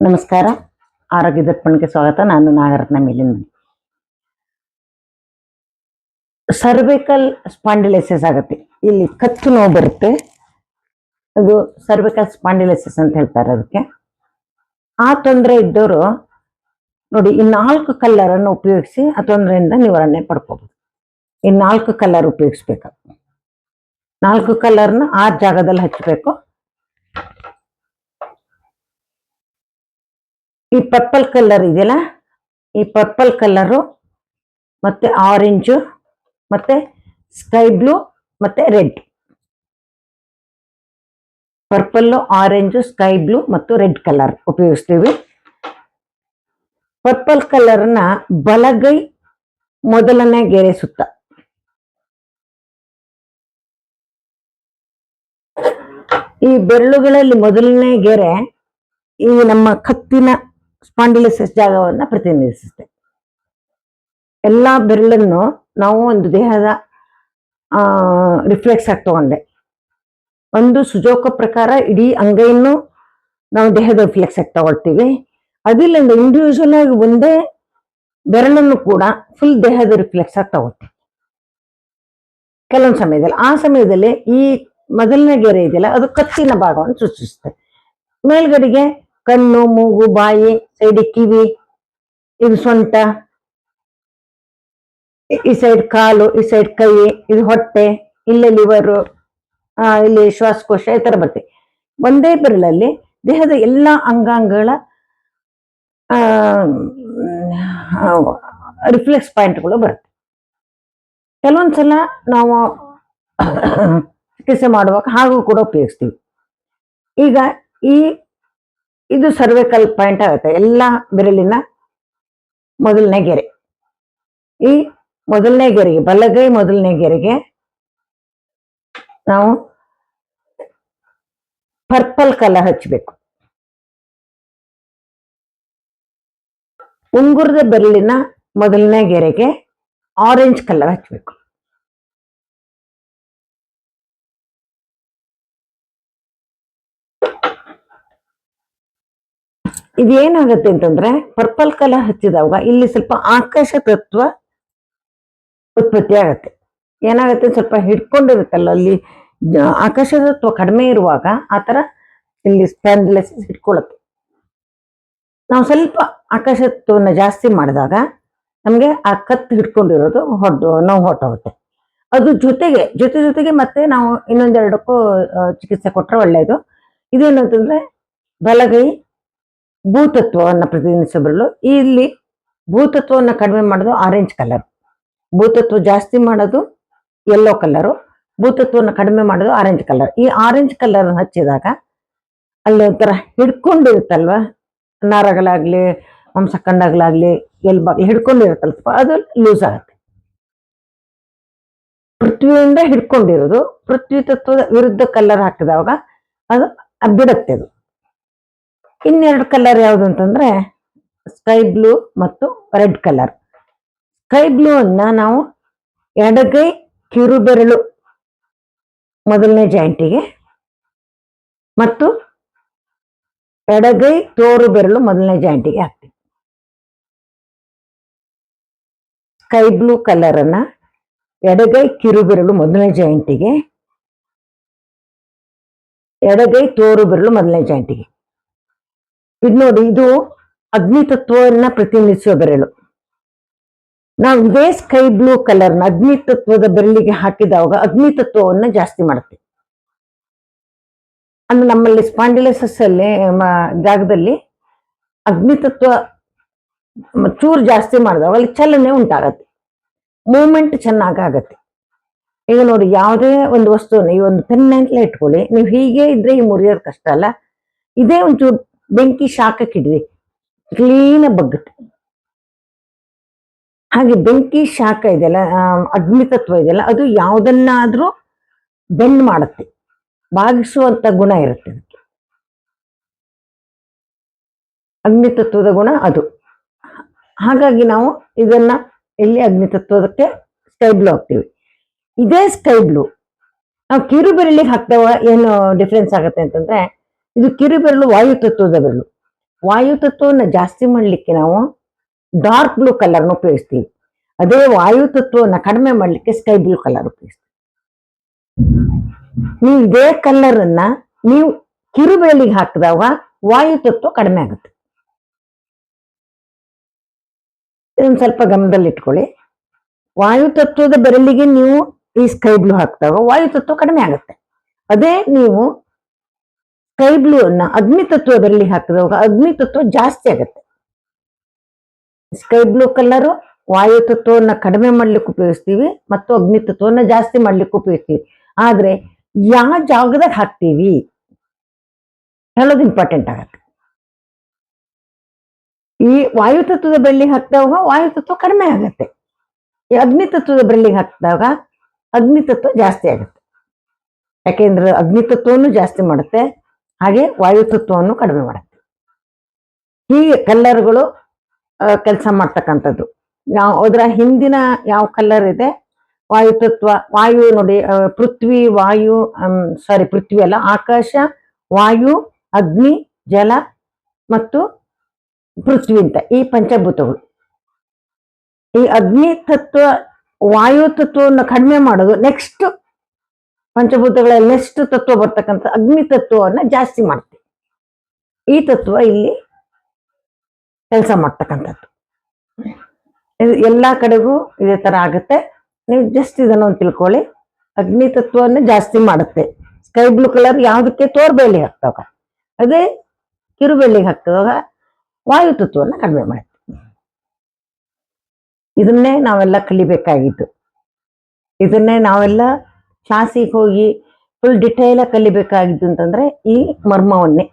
ನಮಸ್ಕಾರ. ಆರೋಗ್ಯ ದರ್ಪಣಕ್ಕೆ ಸ್ವಾಗತ. ನಾನು ನಾಗರತ್ನ ಮೇಲಿನ ಸರ್ವಿಕಲ್ ಸ್ಪಾಂಡಿಲೈಸಿಸ್ ಆಗುತ್ತೆ. ಇಲ್ಲಿ ಕತ್ತು ನೋವು ಬರುತ್ತೆ. ಅದು ಸರ್ವಿಕಲ್ ಸ್ಪಾಂಡಿಲೈಸಿಸ್ ಅಂತ ಹೇಳ್ತಾರೆ ಅದಕ್ಕೆ. ಆ ತೊಂದರೆ ಇದ್ದವರು ನೋಡಿ, ಈ ನಾಲ್ಕು ಕಲ್ಲರ್ ಅನ್ನು ಉಪಯೋಗಿಸಿ ಆ ತೊಂದರೆಯಿಂದ ನಿವಾರಣೆ ಪಡ್ಕೋಬಹುದು ಈ ನಾಲ್ಕು ಕಲ್ಲರ್ ಉಪಯೋಗಿಸ್ಬೇಕು ನಾಲ್ಕು ಕಲರ್ನ ಆ ಜಾಗದಲ್ಲಿ ಹಚ್ಚಬೇಕು ಈ ಪರ್ಪಲ್ ಕಲರ್ ಇದೆಯಲ್ಲ, ಈ ಪರ್ಪಲ್ ಕಲರು ಮತ್ತೆ ಆರೆಂಜು ಮತ್ತೆ ಸ್ಕೈ ಬ್ಲೂ ಮತ್ತೆ red purple orange sky blue ಮತ್ತು ರೆಡ್ ಕಲರ್ ಉಪಯೋಗಿಸ್ತೀವಿ. ಪರ್ಪಲ್ ಕಲರ್ನ ಬಲಗೈ ಮೊದಲನೇ ಗೆರೆ ಸುತ್ತ. ಈ ಬೆರಳುಗಳಲ್ಲಿ ಮೊದಲನೇ ಗೆರೆ ಈ ನಮ್ಮ ಕತ್ತಿನ ಸ್ಪಾಂಡಿಲಿಸಿಸ್ ಜಾಗವನ್ನ ಪ್ರತಿನಿಧಿಸುತ್ತೆ. ಎಲ್ಲಾ ಬೆರಳನ್ನು ನಾವು ಒಂದು ದೇಹದ ರಿಫ್ಲೆಕ್ಸ್ ಆಗಿ ತಗೊಂಡೆ. ಒಂದು ಸುಜೋಕ ಪ್ರಕಾರ ಇಡೀ ಅಂಗೈಯನ್ನು ನಾವು ದೇಹದ ರಿಫ್ಲೆಕ್ಸ್ ಆಗಿ ತಗೊಳ್ತೀವಿ. ಅದಿಲ್ಲಿಂದ ಇಂಡಿವಿಜುವಲ್ ಆಗಿ ಒಂದೇ ಬೆರಳನ್ನು ಕೂಡ ಫುಲ್ ದೇಹದ ರಿಫ್ಲೆಕ್ಸ್ ಆಗಿ ತಗೊಳ್ತೀವಿ. ಕೆಲವೊಂದು ಸಮಯದಲ್ಲಿ, ಆ ಸಮಯದಲ್ಲಿ ಈ ಮೊದಲನೇ ಗೆರೆ ಇದೆಯಲ್ಲ, ಅದು ಕತ್ತಿನ ಭಾಗವನ್ನು ಸೂಚಿಸುತ್ತೆ ಮೇಲ್ಗಡೆಗೆ ಕಣ್ಣು, ಮೂಗು, ಬಾಯಿ ಸೈಡ್ ಕಿವಿ, ಇದು ಸೊಂಟ, ಈ- ಸೈಡ್ ಕಾಲು, ಈ ಸೈಡ್ ಕೈ, ಇದು ಹೊಟ್ಟೆ, ಇಲ್ಲೇ ಲಿವರು ಇಲ್ಲಿ ಶ್ವಾಸಕೋಶ, ಈ ತರ ಬರುತ್ತೆ. ಒಂದೇ ಬೆರಳಲ್ಲಿ ದೇಹದ ಎಲ್ಲಾ ಅಂಗಾಂಗಗಳ ರಿಫ್ಲೆಕ್ಸ್ ಪಾಯಿಂಟ್ಗಳು ಬರುತ್ತೆ. ಕೆಲವೊಂದ್ಸಲ ನಾವು ಚಿಕಿತ್ಸೆ ಮಾಡುವಾಗ ಹಾಗೂ ಕೂಡ ಉಪಯೋಗಿಸ್ತೀವಿ. ಈಗ ಈ, ಇದು ಸರ್ವಿಕಲ್ ಪಾಯಿಂಟ್ ಆಗುತ್ತೆ. ಎಲ್ಲ ಬೆರಳಿನ ಮೊದಲನೇ ಗೆರೆ. ಈ ಮೊದಲನೇ ಗೆರೆಗೆ, ಬಲಗೈ ಮೊದಲನೇ ಗೆರೆಗೆ ನಾವು ಪರ್ಪಲ್ ಕಲರ್ ಹಚ್ಚಬೇಕು ಉಂಗುರದ ಬೆರಳಿನ ಮೊದಲನೇ ಗೆರೆಗೆ ಆರೆಂಜ್ ಕಲರ್ ಹಚ್ಚಬೇಕು ಇದೇನಾಗುತ್ತೆ ಅಂತಂದ್ರೆ ಪರ್ಪಲ್ ಕಲರ್ ಹಚ್ಚಿದಾಗ ಇಲ್ಲಿ ಸ್ವಲ್ಪ ಆಕಾಶ ತತ್ವ ಉತ್ಪತ್ತಿ ಆಗತ್ತೆ. ಏನಾಗುತ್ತೆ ಸ್ವಲ್ಪ ಹಿಡ್ಕೊಂಡಿರುತ್ತಲ್ಲ ಅಲ್ಲಿ ಆಕಾಶ ತತ್ವ ಕಡಿಮೆ ಇರುವಾಗ ಆತರ ಇಲ್ಲಿ ಸ್ಪ್ಯಾಂಡ್ಲೆಸ್ ಹಿಡ್ಕೊಳತ್ತೆ ನಾವು ಸ್ವಲ್ಪ ಆಕಾಶ ತತ್ವವನ್ನು ಜಾಸ್ತಿ ಮಾಡಿದಾಗ ನಮಗೆ ಆ ಕತ್ತು ಹಿಡ್ಕೊಂಡಿರೋದು ಹೊಡ್ದು ನೋವು ಹೊಟ್ಟೋಗುತ್ತೆ ಅದು ಜೊತೆಗೆ ಜೊತೆ ಜೊತೆಗೆ ಮತ್ತೆ ನಾವು ಇನ್ನೊಂದೆರಡಕ್ಕೂ ಆ, ಚಿಕಿತ್ಸೆ ಕೊಟ್ಟರೆ ಒಳ್ಳೆಯದು ಇದೇನು ಅಂತಂದ್ರೆ ಬಲಗೈ ಭೂತತ್ವವನ್ನು ಪ್ರತಿನಿಧಿಸಬರಲು ಇಲ್ಲಿ ಭೂತತ್ವವನ್ನು ಕಡಿಮೆ ಮಾಡೋದು ಆರೆಂಜ್ ಕಲರ್ ಭೂತತ್ವ ಜಾಸ್ತಿ ಮಾಡೋದು ಯೆಲ್ಲೋ ಕಲರು ಭೂತತ್ವವನ್ನು ಕಡಿಮೆ ಮಾಡೋದು ಆರೆಂಜ್ ಕಲರ್ ಈ ಆರೆಂಜ್ ಕಲರ್ ಹಚ್ಚಿದಾಗ ಅಲ್ಲಿ ಒಂಥರ ಹಿಡ್ಕೊಂಡಿರುತ್ತಲ್ವ? ನಾರಗಳಾಗ್ಲಿ ಎಲ್ಬಾಗ್ಲಿ ಬಾಗ್ಲಿ ಹಿಡ್ಕೊಂಡಿರುತ್ತಲ್ವ ಅದು ಲೂಸ್ ಆಗುತ್ತೆ. ಪೃಥ್ವಿಯಿಂದ ಹಿಡ್ಕೊಂಡಿರೋದು. ಪೃಥ್ವಿ ತತ್ವದ ವಿರುದ್ಧ ಕಲರ್ ಹಾಕಿದಾಗ ಅದು ಬಿಡುತ್ತೆ ಅದು. ಇನ್ನೆರಡು ಕಲರ್ ಯಾವುದು ಅಂತಂದ್ರೆ ಸ್ಕೈ ಬ್ಲೂ ಮತ್ತು ರೆಡ್ ಕಲರ್ ಸ್ಕೈ ಬ್ಲೂ ಅನ್ನ ನಾವು ಎಡಗೈ ಕಿರುಬೆರಳು ಮೊದಲನೇ ಜಾಯಿಂಟಿಗೆ ಮತ್ತು ಎಡಗೈ ತೋರು ಬೆರಳು ಮೊದಲನೇ ಜಾಯಿಂಟಿಗೆ ಹಾಕ್ತೀವಿ. ಸ್ಕೈ ಬ್ಲೂ ಕಲರ್ ಅನ್ನ ಎಡಗೈ ಕಿರುಬೆರಳು ಮೊದಲನೇ ಜಾಯಿಂಟಿಗೆ ಎಡಗೈ ತೋರು ಬೆರಳು ಮೊದಲನೇ ಜಾಯಿಂಟಿಗೆ ಇದು ನೋಡಿ, ಇದು ಅಗ್ನಿ ತತ್ವವನ್ನ ಪ್ರತಿನಿಧಿಸುವ ಬೆರಳು ನಾವು ಇದೇ ಸ್ಕೈ ಬ್ಲೂ ಕಲರ್ನ ಅಗ್ನಿ ತತ್ವದ ಬೆರಳಿಗೆ ಹಾಕಿದಾಗ ಅಗ್ನಿ ತತ್ವವನ್ನ ಜಾಸ್ತಿ ಮಾಡುತ್ತೆ ಅಂದ್ರೆ ನಮ್ಮಲ್ಲಿ ಸ್ಪಾಂಡಿಲೈಸಸ್ ಅಲ್ಲಿ ಜಾಗದಲ್ಲಿ ಅಗ್ನಿ ತತ್ವ ಚೂರು ಜಾಸ್ತಿ ಮಾಡಿದಾಗ ಅಲ್ಲಿ ಚಲನೆ ಉಂಟಾಗತ್ತೆ. ಮೂಮೆಂಟ್ ಚೆನ್ನಾಗಿ ಆಗತ್ತೆ. ಈಗ ನೋಡಿ, ಯಾವುದೇ ಒಂದು ವಸ್ತುವನ್ನು ಈ ಒಂದು ಪೆನ್ ಇಟ್ಕೊಳ್ಳಿ, ನೀವು ಹೀಗೆ ಇದ್ರೆ ಈ ಮುರಿಯೋದು ಕಷ್ಟ ಅಲ್ಲ. ಇದೇ ಒಂಚೂರು ಬೆಂಕಿ ಶಾಖಕ್ಕಿಡ್ರಿ ಕ್ಲೀನ್ ಬಗ್ಗುತ್ತೆ ಹಾಗೆ ಬೆಂಕಿ ಶಾಖ ಇದೆಯಲ್ಲ ಅಗ್ನಿತತ್ವ ಅಗ್ನಿ ತತ್ವ ಇದೆಯಲ್ಲ, ಅದು ಯಾವುದನ್ನಾದ್ರೂ ಬೆಂಡ್ ಮಾಡುತ್ತೆ. ಬಾಗಿಸುವಂತ ಗುಣ ಇರುತ್ತೆ ಅದಕ್ಕೆ. ಅಗ್ನಿ ತತ್ವದ ಗುಣ ಅದು. ಹಾಗಾಗಿ ನಾವು ಇದನ್ನ ಇಲ್ಲಿ ಅಗ್ನಿ ತತ್ವದಕ್ಕೆ ಸ್ಕೈ ಬ್ಲೂ ಹಾಕ್ತೀವಿ. ಇದೇ ಸ್ಕೈ ಬ್ಲೂ ನಾವು ಕಿರು ಬೆರಳಿಗೆ ಹಾಕ್ತೇವ ಏನು ಡಿಫ್ರೆನ್ಸ್ ಆಗುತ್ತೆ ಅಂತಂದ್ರೆ ಇದು ಕಿರು ಬೆರಳು ವಾಯು ತತ್ವದ ಬೆರಳು ವಾಯು ತತ್ವವನ್ನು ಜಾಸ್ತಿ ಮಾಡ್ಲಿಕ್ಕೆ ನಾವು ಡಾರ್ಕ್ ಬ್ಲೂ ಕಲರ್ನ ಉಪಯೋಗಿಸ್ತೀವಿ. ಅದೇ ವಾಯು ತತ್ವವನ್ನು ಕಡಿಮೆ ಮಾಡ್ಲಿಕ್ಕೆ ಸ್ಕೈ ಬ್ಲೂ ಕಲರ್ ಉಪಯೋಗಿಸ್ತೀವಿ. ನೀವು ಇದೇ ಕಲರ್ ಅನ್ನ ನೀವು ಕಿರು ಬೆರಳಿಗೆ ಹಾಕಿದಾಗ ವಾಯು ತತ್ವ ಕಡಿಮೆ ಆಗುತ್ತೆ. ಇದೊಂದು ಸ್ವಲ್ಪ ಗಮನದಲ್ಲಿ ಇಟ್ಕೊಳ್ಳಿ. ವಾಯು ತತ್ವದ ಬೆರಳಿಗೆ ನೀವು ಈ ಸ್ಕೈ ಬ್ಲೂ ಹಾಕಿದಾಗ ವಾಯು ತತ್ವ ಕಡಿಮೆ ಆಗುತ್ತೆ. ಅದೇ ನೀವು ಸ್ಕೈ ಬ್ಲೂ ಅನ್ನ ಅಗ್ನಿ ತತ್ವ ಬರಲಿ ಹಾಕಿದಾಗ ಅಗ್ನಿ ತತ್ವ ಜಾಸ್ತಿ ಆಗುತ್ತೆ. ಸ್ಕೈ ಬ್ಲೂ ಕಲರು ವಾಯು ತತ್ವವನ್ನ ಕಡಿಮೆ ಮಾಡ್ಲಿಕ್ಕೆ ಉಪಯೋಗಿಸ್ತೀವಿ ಮತ್ತು ಅಗ್ನಿ ತತ್ವವನ್ನ ಜಾಸ್ತಿ ಮಾಡ್ಲಿಕ್ಕೆ ಉಪಯೋಗಿಸ್ತೀವಿ. ಆದ್ರೆ, ಯಾವ ಜಾಗದಾಗ ಹಾಕ್ತೀವಿ? ಹೇಳೋದು ಇಂಪಾರ್ಟೆಂಟ್ ಆಗತ್ತೆ. ಈ ವಾಯು ತತ್ವದ ಬೆಳ್ಳಿ ಹಾಕಿದಾಗ ವಾಯು ತತ್ವ ಕಡಿಮೆ ಆಗತ್ತೆ. ಈ ಅಗ್ನಿ ತತ್ವದ ಬೆಳ್ಳಿ ಹಾಕಿದಾಗ ಅಗ್ನಿ ತತ್ವ ಜಾಸ್ತಿ ಆಗುತ್ತೆ. ಯಾಕೆಂದ್ರೆ ಅಗ್ನಿ ತತ್ವವನ್ನು ಜಾಸ್ತಿ ಮಾಡುತ್ತೆ. ಹಾಗೆ ವಾಯುತತ್ವವನ್ನು ಕಡಿಮೆ ಮಾಡುತ್ತೆ. ಹೀಗೆ ಕಲ್ಲರ್ಗಳು ಕೆಲಸ ಮಾಡ್ತಕ್ಕಂಥದ್ದು. ಯಾವ ಅದರ ಹಿಂದಿನ ಯಾವ ಕಲ್ಲರ್ ಇದೆ? ವಾಯುತತ್ವ, ವಾಯು ನೋಡಿ ಪೃಥ್ವಿ, ವಾಯು ಸಾರಿ ಪೃಥ್ವಿ ಅಲ್ಲ, ಆಕಾಶ, ವಾಯು, ಅಗ್ನಿ, ಜಲ ಮತ್ತು ಪೃಥ್ವಿ ಅಂತ, ಈ ಪಂಚಭೂತಗಳು. ಈ ಅಗ್ನಿ ತತ್ವ, ವಾಯು ತತ್ವವನ್ನು ಕಡಿಮೆ ಮಾಡೋದು ನೆಕ್ಸ್ಟ್ ಪಂಚಭೂತಗಳಲ್ಲಿ ಎಷ್ಟು ತತ್ವ ಬರ್ತಕ್ಕಂಥ ಅಗ್ನಿ ತತ್ವವನ್ನ ಜಾಸ್ತಿ ಮಾಡ್ತೀವಿ. ಈ ತತ್ವ ಇಲ್ಲಿ ಕೆಲಸ ಮಾಡ್ತಕ್ಕಂಥದ್ದು. ಇದು ಎಲ್ಲಾ ಕಡೆಗೂ ಇದೇ ತರ ಆಗುತ್ತೆ. ನೀವು ಜಸ್ಟ್ ಇದನ್ನ ಒಂದು ತಿಳ್ಕೊಳ್ಳಿ. ಅಗ್ನಿ ತತ್ವವನ್ನು ಜಾಸ್ತಿ ಮಾಡುತ್ತೆ. ಸ್ಕೈ ಬ್ಲೂ ಕಲರ್ ಯಾವುದಕ್ಕೆ ತೋರ್ಬೇಲಿ ಹಾಕ್ತವಾಗ. ಅದೇ ಕಿರುಬೆಳ್ಳಿಗೆ ಹಾಕ್ತವಾಗ ವಾಯು ತತ್ವವನ್ನು ಕಡಿಮೆ ಮಾಡುತ್ತೆ. ಇದನ್ನೇ ನಾವೆಲ್ಲ ಕಲಿಬೇಕಾಗಿತ್ತು ಇದನ್ನೇ ನಾವೆಲ್ಲ ಕ್ಲಾಸಿಗೆ ಹೋಗಿ ಫುಲ್ ಡಿಟೇಲ್ ಆಗಿ ಕಲಿಬೇಕಾಗಿದ್ದು ಅಂತಂದ್ರೆ ಈ ಮರ್ಮವನ್ನೇ.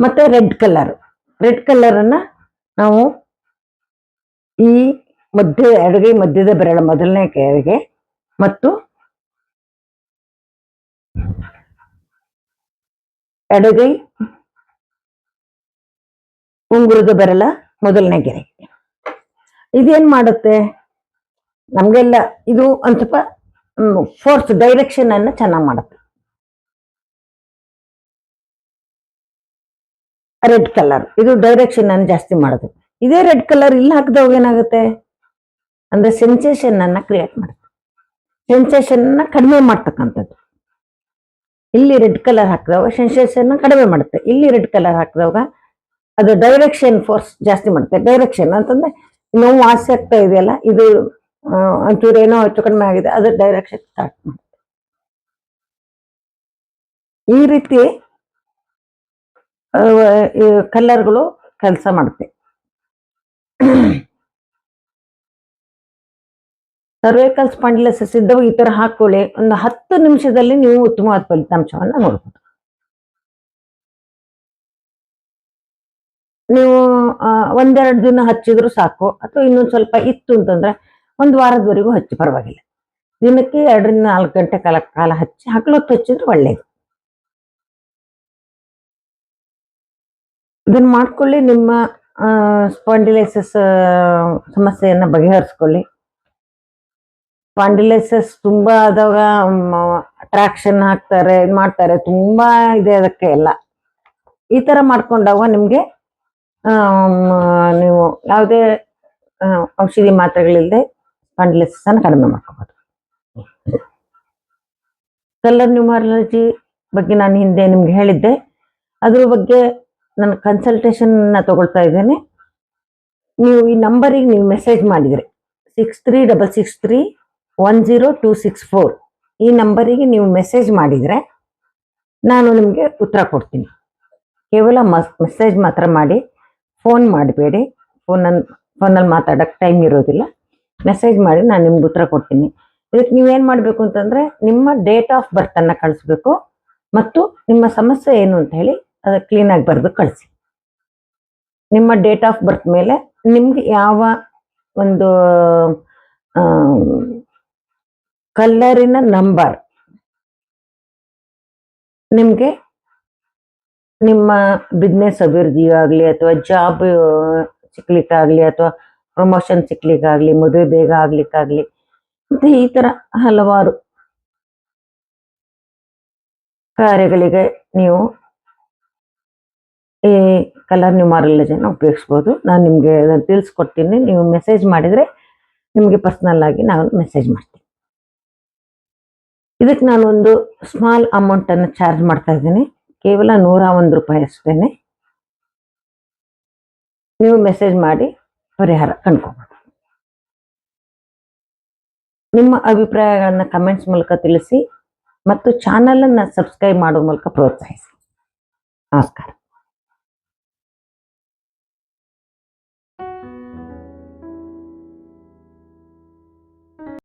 ಮತ್ತೆ ರೆಡ್ ಕಲರ್. ರೆಡ್ ಕಲರ್ ಅನ್ನ ನಾವು ಈ ಮಧ್ಯ ಎಡಗೆ ಮಧ್ಯದ ಬೆರಳ ಮೊದಲನೇ ಕೆರೆಗೆ ಮತ್ತು ಎಡಗೈ ಉಂಗುರದ ಬೆರಳ ಮೊದಲನೇ ಗೆರೆ ಇದೇನ್ ಮಾಡುತ್ತೆ? ನಮ್ಗೆಲ್ಲ ಇದು ಒಂದು ಫೋರ್ಸ್ ಡೈರೆಕ್ಷನ್ ಅನ್ನು ಚೆನ್ನಾಗಿ ಮಾಡುತ್ತೆ. ರೆಡ್ ಕಲರ್ ಇದು ಡೈರೆಕ್ಷನ್ ಅನ್ನು ಜಾಸ್ತಿ ಮಾಡೋದು ಇದೇ ರೆಡ್ ಕಲರ್ ಇಲ್ಲಿ ಹಾಕಿದವಾಗ ಏನಾಗುತ್ತೆ? ಅಂದ್ರೆ ಸೆನ್ಸೇಷನ್ ಅನ್ನ ಕ್ರಿಯೇಟ್ ಮಾಡುತ್ತೆ. ಸೆನ್ಸೇಷನ್ ಅನ್ನ ಕಡಿಮೆ ಮಾಡ್ತಕ್ಕಂಥದ್ದು. ಇಲ್ಲಿ ರೆಡ್ ಕಲರ್ ಹಾಕಿದಾಗ ಸೆನ್ಸೇಷನ್ ಕಡಿಮೆ ಮಾಡುತ್ತೆ. ಇಲ್ಲಿ ರೆಡ್ ಕಲರ್ ಹಾಕಿದಾಗ ಅದು ಡೈರೆಕ್ಷನ್ ಫೋರ್ಸ್ ಜಾಸ್ತಿ ಮಾಡುತ್ತೆ. ಡೈರೆಕ್ಷನ್ ಅಂತಂದ್ರೆ ನೋವು ಆಸೆ ಆಗ್ತಾ ಇದೆಯಲ್ಲ, ಇದು ಒಂಚೂರು ಏನೋ ಹೆಚ್ಚು ಕಡಿಮೆ ಆಗಿದೆ, ಅದ್ರ ಡೈರೆಕ್ಷನ್ ಸ್ಟಾರ್ಟ್ ಮಾಡಿ. ಈ ರೀತಿ ಕಲ್ಲರ್ಗಳು ಕೆಲಸ ಮಾಡುತ್ತೆ. ಸರ್ವೈಕಲ್ ಸ್ಪಾಂಡಿಲಸಿಸ್ ಇದ್ದವು, ಈ ತರ ಹಾಕೊಳ್ಳಿ. ಒಂದು ಹತ್ತು ನಿಮಿಷದಲ್ಲಿ ನೀವು ಉತ್ತಮವಾದ ಫಲಿತಾಂಶವನ್ನ ನೋಡ್ಬೋದು. ನೀವು ಒಂದೆರಡು ದಿನ ಹಚ್ಚಿದ್ರು ಸಾಕು, ಅಥವಾ ಇನ್ನೊಂದು ಸ್ವಲ್ಪ ಇತ್ತು ಅಂತಂದ್ರೆ ಒಂದು ವಾರದವರೆಗೂ ಹಚ್ಚಿ ಪರವಾಗಿಲ್ಲ. ದಿನಕ್ಕೆ ಎರಡರಿಂದ ನಾಲ್ಕು ಗಂಟೆ ಕಾಲ ಕಾಲ ಹಚ್ಚಿ ಹಗಲೊತ್ತು ಹಚ್ಚಿದ್ರೆ ಒಳ್ಳೇದು. ಇದನ್ನು ಮಾಡ್ಕೊಳ್ಳಿ, ನಿಮ್ಮ ಸ್ಪಾಂಡಿಲೈಸಸ್ ಸಮಸ್ಯೆಯನ್ನು ಬಗೆಹರಿಸ್ಕೊಳ್ಳಿ. ಸ್ಪಾಂಡಿಲೈಸಸ್ ತುಂಬ ಆದಾಗ ಅಟ್ರಾಕ್ಷನ್ ಹಾಕ್ತಾರೆ ಇದು ಮಾಡ್ತಾರೆ, ತುಂಬ ಇದೆ ಅದಕ್ಕೆ ಎಲ್ಲ. ಈ ಥರ ಮಾಡ್ಕೊಂಡಾಗ ನಿಮಗೆ ನೀವು ಯಾವುದೇ ಔಷಧಿ ಮಾತ್ರೆಗಳಿಲ್ಲದೆ ಸ್ಪಾಂಡಿಲೈಸಿಸ್ ಅನ್ನು ಕಡಿಮೆ ಮಾಡ್ಕೋಬಹುದು ಕಲರ್ ನ್ಯೂಮರಾಲಜಿ ಬಗ್ಗೆ ನಾನು ಹಿಂದೆ ನಿಮ್ಗೆ ಹೇಳಿದ್ದೆ. ಅದ್ರ ಬಗ್ಗೆ ನಾನು ಕನ್ಸಲ್ಟೇಷನ್ ತಗೊಳ್ತಾ ಇದ್ದೇನೆ. ನೀವು ಈ ನಂಬರಿಗೆ ನೀವು ಮೆಸೇಜ್ ಮಾಡಿದ್ರೆ six three double six three one zero two six four ಈ ನಂಬರಿಗೆ ನೀವು ಮೆಸೇಜ್ ಮಾಡಿದ್ರೆ ನಾನು ನಿಮಗೆ ಉತ್ತರ ಕೊಡ್ತೀನಿ. ಕೇವಲ ಮೆಸೇಜ್ ಮಾತ್ರ ಮಾಡಿ ಫೋನ್ ಮಾಡಬೇಡಿ. ಫೋನನ್ನು ಫೋನಲ್ಲಿ ಮಾತಾಡೋಕ್ಕೆ ಟೈಮ್ ಇರೋದಿಲ್ಲ. ಮೆಸೇಜ್ ಮಾಡಿ ನಾನು ನಿಮ್ಗೆ ಉತ್ತರ ಕೊಡ್ತೀನಿ. ಇದಕ್ಕೆ ನೀವೇನು ಮಾಡಬೇಕು ಅಂತಂದರೆ ನಿಮ್ಮ ಡೇಟ್ ಆಫ್ ಬರ್ತನ್ನು ಕಳಿಸ್ಬೇಕು ಮತ್ತು ನಿಮ್ಮ ಸಮಸ್ಯೆ ಏನು ಅಂತ ಹೇಳಿ ಅದು ಕ್ಲೀನಾಗಿ ಬರೆದು ಕಳಿಸಿ. ನಿಮ್ಮ ಡೇಟ್ ಆಫ್ ಬರ್ತ್ ಮೇಲೆ ನಿಮ್ಗೆ ಯಾವ ಒಂದು ಕಲ್ಲರಿನ ನಂಬರ್ ನಿಮಗೆ ನಿಮ್ಮ ಬಿಸ್ನೆಸ್ ಅಭಿವೃದ್ಧಿಯಾಗಲಿ ಅಥವಾ ಜಾಬ್ ಸಿಕ್ಲಿಕ್ಕಾಗಲಿ ಅಥವಾ ಪ್ರಮೋಷನ್ ಸಿಕ್ಲಿಕ್ಕಾಗ್ಲಿ, ಮದುವೆ ಬೇಗ ಆಗ್ಲಿಕ್ಕಾಗ್ಲಿ, ಮತ್ತೆ ಈ ತರ ಹಲವಾರು ಕಾರ್ಯಗಳಿಗೆ ನೀವು ಈ ಕಲರ್ ನ್ಯೂಮಾರಲಜಿನ ಉಪಯೋಗಿಸ್ಬೋದು. ನಾನು ನಿಮಗೆ ಅದನ್ನು ತಿಳಿಸ್ಕೊಡ್ತೀನಿ. ನೀವು ಮೆಸೇಜ್ ಮಾಡಿದರೆ ನಿಮಗೆ ಪರ್ಸ್ನಲ್ ಆಗಿ ನಾನು ಮೆಸೇಜ್ ಮಾಡ್ತೀನಿ. ಇದಕ್ಕೆ ನಾನೊಂದು ಸ್ಮಾಲ್ ಅಮೌಂಟನ್ನು ಚಾರ್ಜ್ ಮಾಡ್ತಾ ಇದ್ದೀನಿ. ಕೇವಲ ನೂರ ಒಂದು ರೂಪಾಯಿ ಅಷ್ಟೇ ನೀವು ಮೆಸೇಜ್ ಮಾಡಿ ಪರಿಹಾರ ಕಂಡುಕೊಬಹುದು ನಿಮ್ಮ ಅಭಿಪ್ರಾಯಗಳನ್ನು ಕಮೆಂಟ್ಸ್ ಮೂಲಕ ತಿಳಿಸಿ ಮತ್ತು ಚಾನಲನ್ನು ಸಬ್ಸ್ಕ್ರೈಬ್ ಮಾಡೋ ಮೂಲಕ ಪ್ರೋತ್ಸಾಹಿಸಿ. ನಮಸ್ಕಾರ.